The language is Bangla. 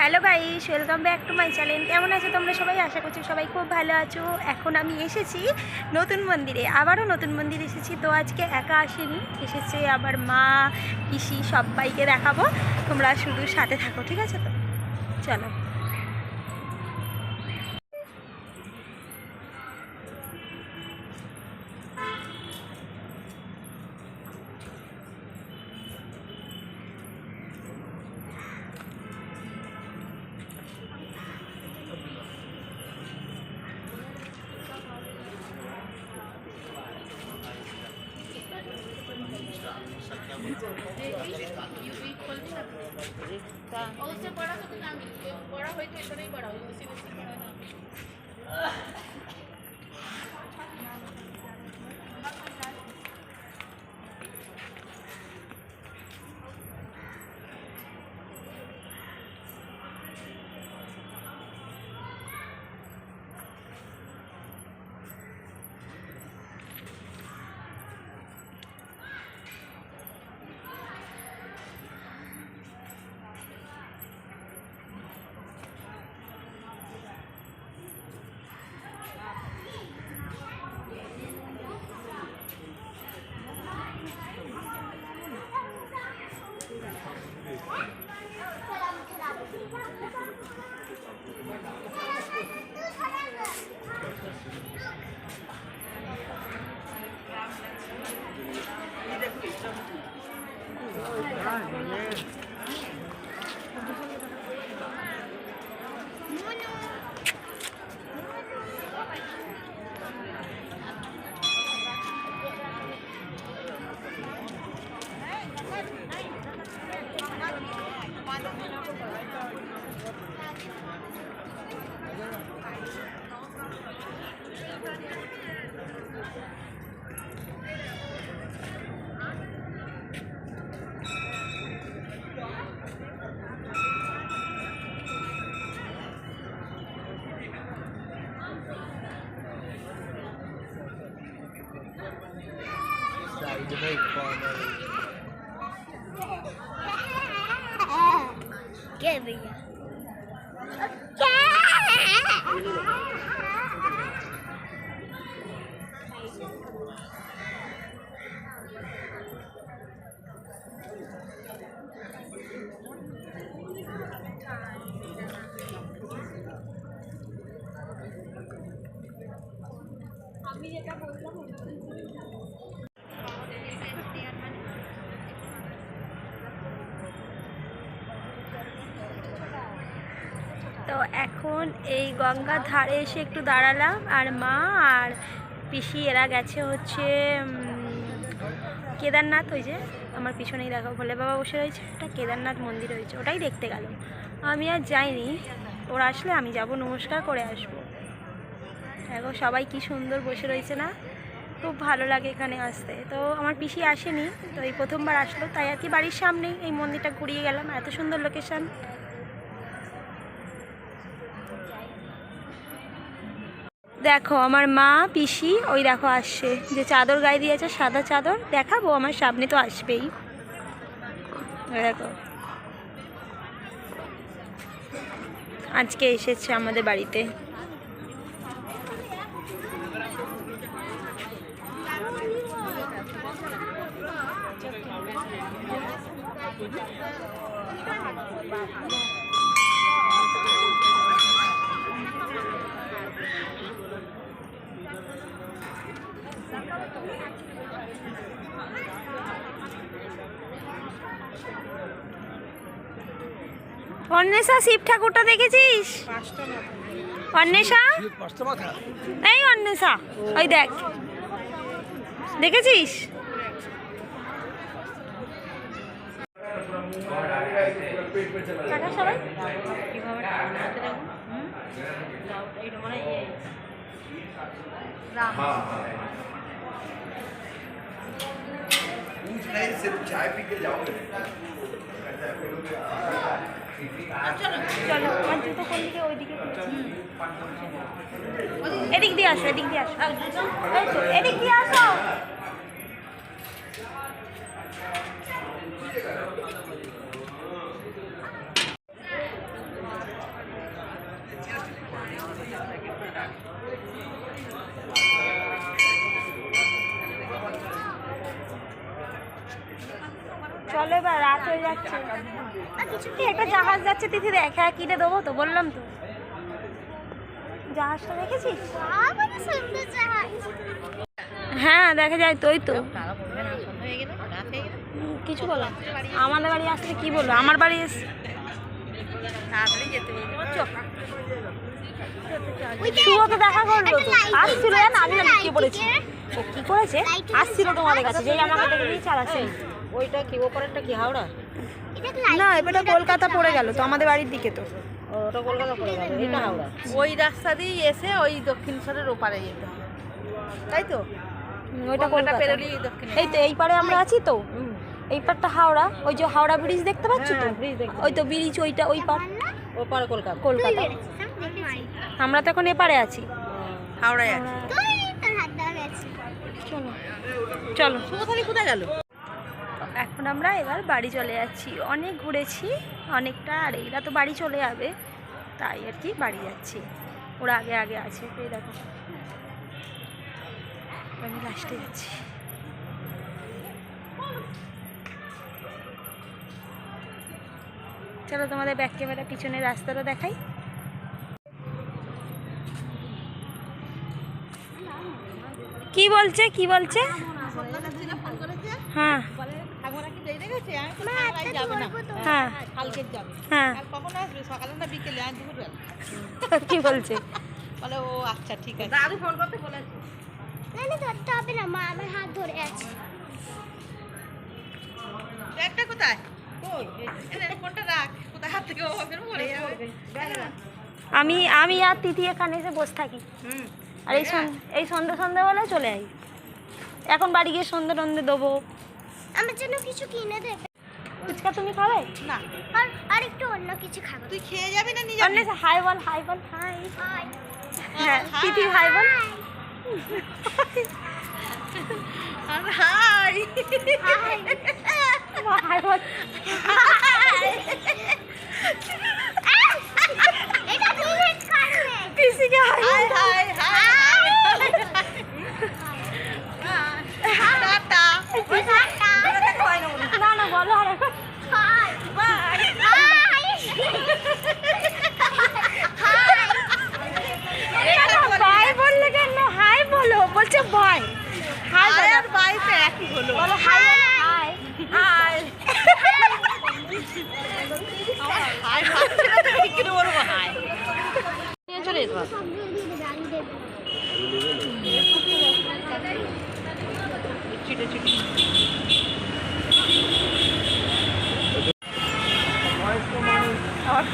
Hello guys, welcome back to my channel. কেমন আছো তোমরা সবাই? আশা করছ সবাই খুব ভালো আছো। এখন আমি এসেছি নতুন মন্দিরে, আবারও নতুন মন্দির এসেছি। তো আজকে একা আসিনি, এসেছে আবার মা, পিসি, সবাইকে দেখাবো। তোমরা শুধু সাথে থাকো, ঠিক আছে তো? চলো। পড়া তো না পড়া হয়তো এখানেই পড়া হয় debate Give me. Okay. তো এখন এই গঙ্গার ধারে এসে একটু দাঁড়ালাম, আর মা আর পিসি এরা গেছে হচ্ছে কেদারনাথ, ওই যে আমার পিছনেই দেখো, ভোলে বাবা বসে রয়েছে, একটা কেদারনাথ মন্দির হয়েছে ওটাই দেখতে গেলাম। আমি আর যাইনি, ওরা আসলে আমি যাব, নমস্কার করে আসব। দেখো সবাই কি সুন্দর বসে রয়েছে না, খুব ভালো লাগে এখানে আসতে। তো আমার পিসি আসেনি, তো এই প্রথমবার আসলো, তাই আর কি বাড়ির সামনেই এই মন্দিরটা ঘুরিয়ে গেলাম, এত সুন্দর লোকেশন দেখো, আমার মা, পিসি, ওই দেখো আসছে। যে চাদর গায়ে দিয়েছে, সাদা চাদর, দেখাবো, আমার সামনে তো আসবেই। দেখো। আজকে এসেছে আমাদের বাড়িতে। অন্বেষা শিব ঠাকুরটা দেখেছিস? অন্বেষা? এই অন্বেষা ওই দেখ। দেখেছিস? সবাই पूछ नहीं सिर्फ चाय पी के जाओगे চলো আমার জুতো কোন দিকে ওইদিকে এদিক দিয়ে আসো এদিক দিয়ে আসো এই তো, এদিক দিয়ে আসো চলো এবার রাত হয়ে যাচ্ছে। এই একটা জাহাজ যাচ্ছে, তিথি দেখ হ্যাঁ কিনে দেবো তো, বললাম তো। জাহাজটা দেখেছিস? হ্যাঁ দেখা যায় তোই তো। কিছু বলো। আমাদের বাড়ি আসলে কি বলব? আমার বাড়ি এসে দেখা করল আসছিল আমি লুকিয়ে পড়েছি ও কি করেছে? আসছিল তোমাদের কাছে যেই আমাকে দেখে দিয়ে চালাচ্ছে ওইটা কি ওপরেরটা কি হাওড়া? না এবারটা কলকাতা পড়ে গেল তো আমাদের বাড়ির দিকে তো। ওটা কলকাতা পড়ে গেল এটা হাওড়া। ওই রাস্তা দিয়েই এসে ওই দক্ষিণেশ্বরের ওপারে যেতে হবে তাই তো? ওইটা কলকাতা। এই তো এই পারে আমরা আছি তো। এই পারটা হাওড়া ওই যে হাওড়া ব্রিজ দেখতে পাচ্ছ তো? হ্যাঁ, ওই তো ব্রিজ ওইটা ওই পার। ওপারে কলকাতা। কলকাতা। আমরা তো এখন এপারে আছি। হাওড়ায় আছে। চলো চলো। কোথায় গেল? এখন আমরা এবার বাড়ি চলে যাচ্ছি। অনেক ঘুরেছি, অনেকটা, আর এরা তো বাড়ি চলে যাবে। তাই আর কি বাড়ি যাচ্ছি। ওরা আগে আগে আছে। এই দেখো। আমি লাস্টে যাচ্ছি। চলো তোমাদের ব্যাক ক্যামেরা পিছনের রাস্তাটা দেখাই। কি বলছে কি বলছে? হ্যাঁ। কি দেরি গেছে আমি তো সকালে হ্যাঁ। কালকে যাবে। হ্যাঁ। আর কখন আসবে? সকালে না বিকেলে? আজ দুপুর বেলা বলছে? বলে ও আচ্ছা ঠিক আছে। দাদু ফোন করতে বলেছে। ধরতে হবে না মা আমার হাত ধরে আছে। ব্যাগটা কোথায়? কই? এই নে, ফোনটা রাখ। কোথায়? হাত থেকে ও ফের পড়ে যাবে। আমি আমি আর তিথি এখানে এসে বসে থাকি। হুম। আর এই এই সন্ধ্যে সন্ধ্যে বলে চলে যাই এখন বাড়ি গিয়ে সন্ধ্যে টন্ধে দেবো। আমার জন্য কিছু কিনে দেবে ফুচকা তুমি খাবে? না। আর আর একটু অন্য কিছু খাবে। তুই খেয়ে যাবি না নিজে অন্য হাই বল হাই বল হাই। হাই। হ্যাঁ তিথি হাই বল। হাই। হাই। বল এটা ডিলিট করবে পিসিকে hi hi hi hi tata না না বলো আর এখন হাই হাই বাই বললে কেন হাই বলো বলছে বাই হাই হাই আর বাইতে একই হলো বলো হাই হাই হাই হাই ভাবছি না তো কি করে বলব হাই নিয়ে চলে যেতে পারো ছিটে ছিটে আমার